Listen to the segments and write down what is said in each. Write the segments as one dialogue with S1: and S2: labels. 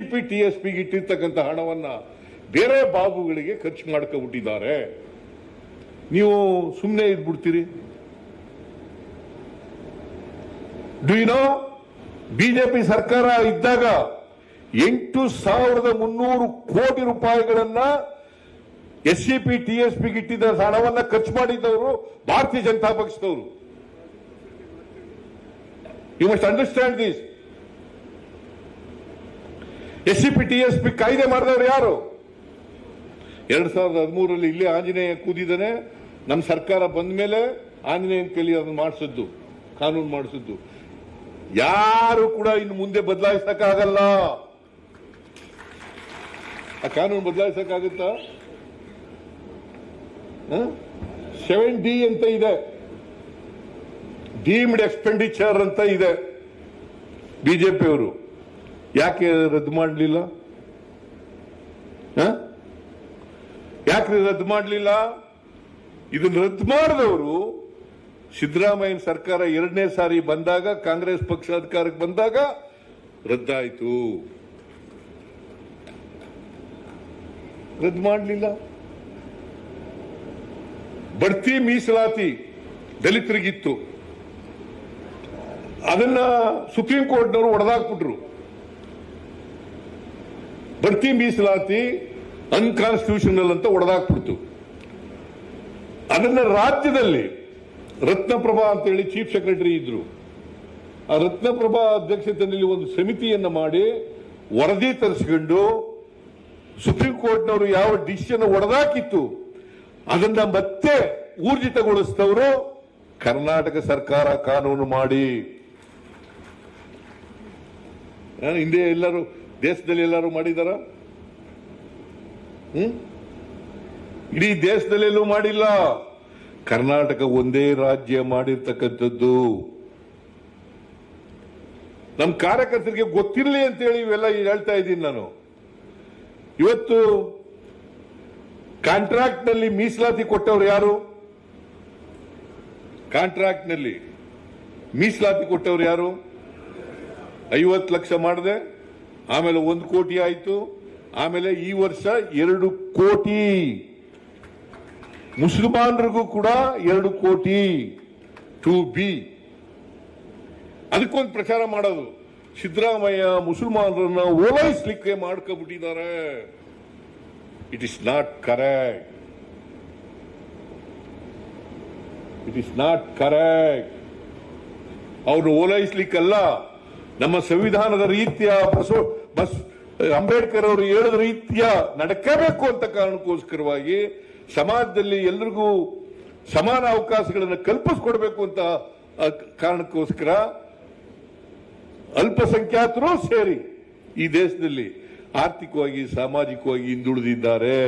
S1: P T S ಪಿಗೆ ಇಟ್ಟಿರ್ತಕ್ಕಂಥ ಹಣವನ್ನ ಬೇರೆ ಬಾಬುಗಳಿಗೆ ಖರ್ಚು ಮಾಡ್ಕೊಬಿಟ್ಟಿದ್ದಾರೆ ನೀವು ಸುಮ್ಮನೆ ಇದ್ಬಿಡ್ತೀರಿ. ಡು ಯು ನೋ ಬಿಜೆಪಿ ಸರ್ಕಾರ ಇದ್ದಾಗ ಎಂಟು ಸಾವಿರದ ಮುನ್ನೂರು ಕೋಟಿ ರೂಪಾಯಿಗಳನ್ನ S C P T S ಪಿಗೆ ಇಟ್ಟಿದ್ದ ಹಣವನ್ನ ಖರ್ಚು ಮಾಡಿದ್ದವರು ಭಾರತೀಯ ಜನತಾ ಪಕ್ಷದವರು. You must understand this S C P T S P ಕಾಯ್ದೆ ಮಾಡಿದವರು ಯಾರು? ಎರಡ್ ಸಾವಿರದ ಹದಿಮೂರಲ್ಲಿ ಇಲ್ಲೇ ಆಂಜನೇಯ ಕೂದಿದ್ದಾನೆ ನಮ್ಮ ಸರ್ಕಾರ ಬಂದ ಮೇಲೆ ಆಂಜನೇಯನ ಕೈಲಿ ಅದನ್ನು ಮಾಡಿಸಿದ್ದು, ಕಾನೂನು ಮಾಡಿಸಿದ್ದು. ಯಾರು ಕೂಡ ಇನ್ನು ಮುಂದೆ ಬದಲಾಯಿಸಕ್ಕಾಗಲ್ಲ. ಆ ಕಾನೂನು ಬದಲಾಯಿಸಕ್ಕಾಗುತ್ತಾ? ಸೆವೆನ್ ಡಿ ಅಂತ ಇದೆ. ಡೀಮ್ಡ್ ಎಕ್ಸ್ಪೆಂಡಿಚರ್ ಅಂತ ಇದೆ. ಬಿಜೆಪಿಯವರು. ಯಾಕೆ ರದ್ದು ಮಾಡಲಿಲ್ಲ? ಯಾಕೆ ರದ್ದು ಮಾಡಲಿಲ್ಲ? ಇದನ್ನು ರದ್ದು ಮಾಡಿದವರು ಸಿದ್ದರಾಮಯ್ಯನ ಸರ್ಕಾರ ಎರಡನೇ ಸಾರಿ ಬಂದಾಗ, ಕಾಂಗ್ರೆಸ್ ಪಕ್ಷ ಅಧಿಕಾರಕ್ಕೆ ಬಂದಾಗ ರದ್ದಾಯಿತು. ರದ್ದು ಮಾಡಲಿಲ್ಲ. ಬಡ್ತಿ ಮೀಸಲಾತಿ ದಲಿತರಿಗಿತ್ತು. ಅದನ್ನ ಸುಪ್ರೀಂ ಕೋರ್ಟ್ನವರು ಒಡೆದಾಕ್ಬಿಟ್ರು. ಬಡ್ತಿ ಮೀಸಲಾತಿ ಅನ್ಕಾನ್ಸ್ಟಿಟ್ಯೂಷನಲ್ ಅಂತ ಒಡೆದಾಕ್ಬಿಡ್ತು. ಅದನ್ನ ರಾಜ್ಯದಲ್ಲಿ ರತ್ನಪ್ರಭಾ ಅಂತೇಳಿ ಚೀಫ್ ಸೆಕ್ರೆಟರಿ ಇದ್ರು. ಆ ರತ್ನಪ್ರಭಾ ಅಧ್ಯಕ್ಷತೆಯಲ್ಲಿ ಒಂದು ಸಮಿತಿಯನ್ನ ಮಾಡಿ ವರದಿ ತರಿಸಿಕೊಂಡು ಸುಪ್ರೀಂ ಕೋರ್ಟ್ನವರು ಯಾವ ಡಿಸಿಷನ್ ಒಡೆದಾಕಿತ್ತು, ಅದನ್ನ ಮತ್ತೆ ಊರ್ಜಿತಗೊಳಿಸಿದವರು ಕರ್ನಾಟಕ ಸರ್ಕಾರ ಕಾನೂನು ಮಾಡಿ. ಹಿಂದೆ ಎಲ್ಲರೂ ದೇಶದಲ್ಲಿ ಎಲ್ಲರೂ ಮಾಡಿದಾರ? ಹ್ಮ್? ಇಡೀ ದೇಶದಲ್ಲೆಲ್ಲೂ ಮಾಡಿಲ್ಲ. ಕರ್ನಾಟಕ ಒಂದೇ ರಾಜ್ಯ ಮಾಡಿರ್ತಕ್ಕಂಥದ್ದು. ನಮ್ಮ ಕಾರ್ಯಕರ್ತರಿಗೆ ಗೊತ್ತಿರಲಿ ಅಂತೇಳಿ ಇವೆಲ್ಲ ಹೇಳ್ತಾ ಇದ್ದೀನಿ ನಾನು. ಇವತ್ತು ಕಾಂಟ್ರಾಕ್ಟ್ನಲ್ಲಿ ಮೀಸಲಾತಿ ಕೊಟ್ಟವರು ಯಾರು? ಕಾಂಟ್ರಾಕ್ಟ್ನಲ್ಲಿ ಮೀಸಲಾತಿ ಕೊಟ್ಟವರು ಯಾರು? ಐವತ್ತು ಲಕ್ಷ ಮಾಡಿದೆ. ಆಮೇಲೆ ಒಂದು ಕೋಟಿ ಆಯಿತು. ಆಮೇಲೆ ಈ ವರ್ಷ ಎರಡು ಕೋಟಿ. ಮುಸಲ್ಮಾನರಿಗೂ ಕೂಡ ಎರಡು ಕೋಟಿ ಟು ಬಿ ಅದಕ್ಕೊಂದು ಪ್ರಚಾರ ಮಾಡೋದು. ಸಿದ್ದರಾಮಯ್ಯ ಮುಸಲ್ಮಾನರನ್ನ ಓಲೈಸ್ಲಿಕ್ಕೆ ಮಾಡ್ಕೊಬಿಟ್ಟಿದ್ದಾರೆ. It is not correct it is not correct ಅವ್ರನ್ನ ಓಲೈಸ್ಲಿಕ್ಕಲ್ಲ. ನಮ್ಮ ಸಂವಿಧಾನದ ರೀತಿಯ ಬಸವ ಬಸ್ ಅಂಬೇಡ್ಕರ್ ಅವರು ಹೇಳಿದ ರೀತಿಯ ನಡಕಬೇಕು ಅಂತ ಕಾರಣಕ್ಕೋಸ್ಕರವಾಗಿ ಸಮಾಜದಲ್ಲಿ ಎಲ್ರಿಗೂ ಸಮಾನ ಅವಕಾಶಗಳನ್ನು ಕಲ್ಪಿಸ್ಕೊಡ್ಬೇಕು ಅಂತ ಕಾರಣಕ್ಕೋಸ್ಕರ ಅಲ್ಪಸಂಖ್ಯಾತರು ಸೇರಿ ಈ ದೇಶದಲ್ಲಿ ಆರ್ಥಿಕವಾಗಿ, ಸಾಮಾಜಿಕವಾಗಿ ಹಿಂದುಳಿದಿದ್ದಾರೆ.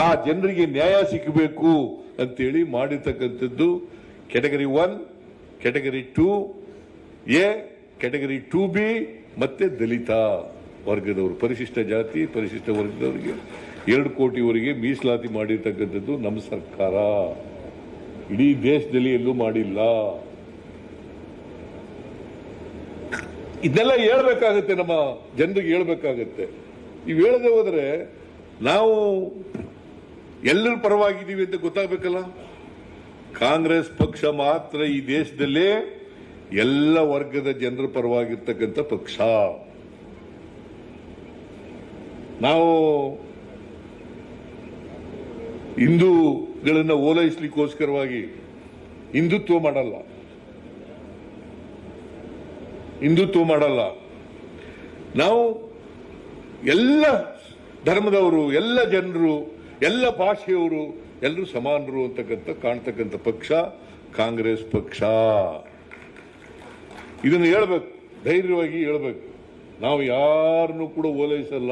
S1: ಆ ಜನರಿಗೆ ನ್ಯಾಯ ಸಿಕ್ಕಬೇಕು ಅಂತೇಳಿ ಮಾಡಿರ್ತಕ್ಕಂಥದ್ದು. Category one category two, A category two B ಮತ್ತೆ ದಲಿತ ವರ್ಗದವರು, ಪರಿಶಿಷ್ಟ ಜಾತಿ, ಪರಿಶಿಷ್ಟ ವರ್ಗದವರಿಗೆ ಎರಡು ಕೋಟಿವರೆಗೆ ಮೀಸಲಾತಿ ಮಾಡಿರ್ತಕ್ಕಂಥದ್ದು ನಮ್ಮ ಸರ್ಕಾರ. ಇಡೀ ದೇಶದಲ್ಲಿ ಎಲ್ಲೂ ಮಾಡಿಲ್ಲ. ಇದನ್ನೆಲ್ಲ ಹೇಳ್ಬೇಕಾಗತ್ತೆ, ನಮ್ಮ ಜನರಿಗೆ ಹೇಳ್ಬೇಕಾಗತ್ತೆ. ಇವ್ ಹೇಳದೆ ಹೋದರೆ ನಾವು ಎಲ್ಲರ ಪರವಾಗಿದ್ದೀವಿ ಅಂತ ಗೊತ್ತಾಗಬೇಕಲ್ಲ? ಕಾಂಗ್ರೆಸ್ ಪಕ್ಷ ಮಾತ್ರ ಈ ದೇಶದಲ್ಲೇ ಎಲ್ಲ ವರ್ಗದ ಜನರ ಪರವಾಗಿರ್ತಕ್ಕಂಥ ಪಕ್ಷ. ನಾವು ಹಿಂದೂಗಳನ್ನು ಓಲೈಸ್ಲಿಕ್ಕೋಸ್ಕರವಾಗಿ ಹಿಂದುತ್ವ ಮಾಡಲ್ಲ. ಹಿಂದುತ್ವ ಮಾಡಲ್ಲ. ನಾವು ಎಲ್ಲ ಧರ್ಮದವರು, ಎಲ್ಲ ಜನರು, ಎಲ್ಲ ಭಾಷೆಯವರು ಎಲ್ಲರೂ ಸಮಾನರು ಅಂತಕ್ಕಂಥ ಕಾಣ್ತಕ್ಕಂಥ ಪಕ್ಷ ಕಾಂಗ್ರೆಸ್ ಪಕ್ಷ. ಇದನ್ನು ಹೇಳ್ಬೇಕು ಧೈರ್ಯವಾಗಿ ಹೇಳ್ಬೇಕು. ನಾವು ಯಾರನ್ನು ಕೂಡ ಓಲೈಸಲ್ಲ.